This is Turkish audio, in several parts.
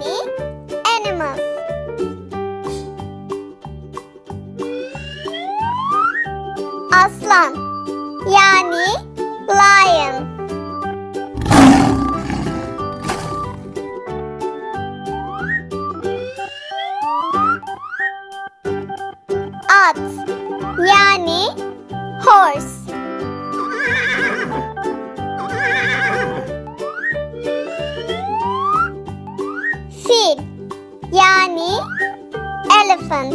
yani animals. Aslan yani lion. At yani horse. Fil yani elephant.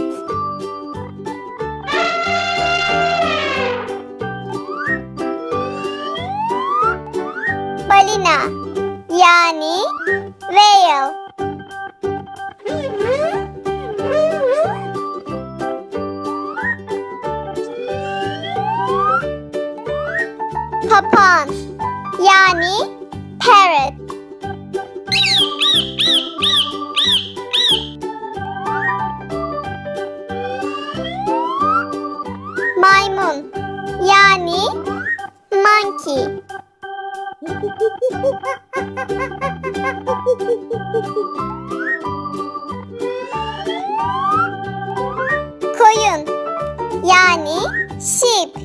Balina yani whale. Papağan yani parrot. Monkey. Koyun yani sheep.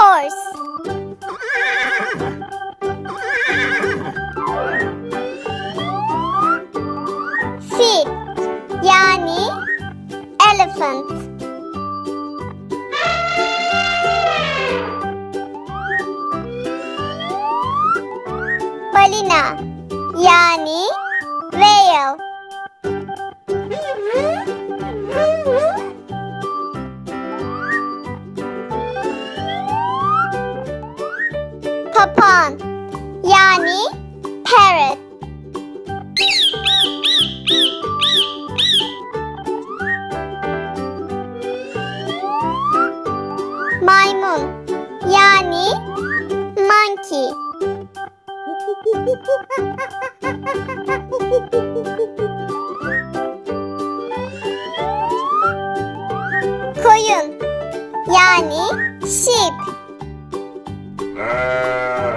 Horse. Fil yani elephant. Balina yani whale. Papağan yani parrot. Maymun yani monkey. Koyun yani sheep. Ah!